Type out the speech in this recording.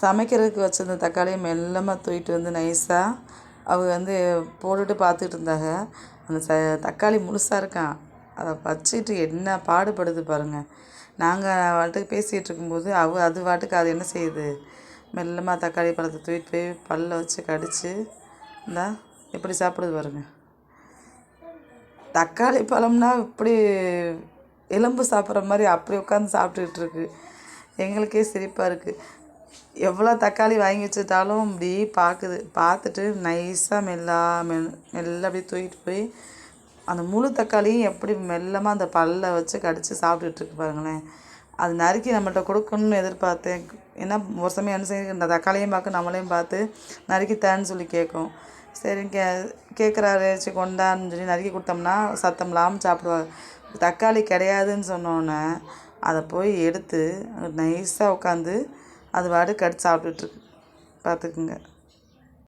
சமைக்கிறதுக்கு வச்சிருந்த தக்காளியை மெல்லமாக தூக்கிட்டு வந்து நைஸாக அவங்க வந்து போட்டுட்டு பார்த்துட்டு இருந்தாங்க. அந்த ச தக்காளி முழுசாக இருக்கான் அதை வச்சுட்டு என்ன பாடுபடுது பாருங்கள் நாங்கள் பாட்டுக்கு பேசிகிட்டு இருக்கும்போது அவ அது பாட்டுக்கு அது என்ன செய்யுது? மெல்லமாக தக்காளி பழத்தை தூக்கிட்டு போய் பல்ல வச்சு கடிச்சு இந்தா எப்படி சாப்பிடுது பாருங்கள் தக்காளி பழம்னா இப்படி எலும்பு சாப்பிட்ற மாதிரி அப்படி உட்காந்து சாப்பிட்டுக்கிட்டு இருக்கு. எங்களுக்கே சிரிப்பாக இருக்குது எவ்வளோ தக்காளி வாங்கி வச்சுட்டாலும் இப்படி பார்க்குது. பார்த்துட்டு நைஸாக மெல்லா மெல் மெல்ல அப்படியே தூக்கிட்டு போய் அந்த முழு தக்காளியும் எப்படி மெல்லமாக அந்த பல்ல வச்சு கடித்து சாப்பிட்டுட்டு பாருங்களேன். அது நறுக்கி நம்மள்கிட்ட கொடுக்கணும்னு எதிர்பார்த்தேன். ஏன்னா ஒரு சமயம் என்ன செய்ய இந்த தக்காளியும் பார்க்க நம்மளையும் பார்த்து நறுக்கி தரேன்னு சொல்லி கேட்கும். சரி கே கேட்குறாரு சரி கொண்டான்னு சொல்லி நறுக்கி கொடுத்தோம்னா சத்தம் இல்லாமல் சாப்பிடுவார். தக்காளி கிடையாதுன்னு சொன்னோன்னே அதை போய் எடுத்து நைஸாக உட்காந்து அது பாட்டுக்கு கடிச்சு சாப்பிட்டுட்ருக்கு பார்த்துக்குங்க.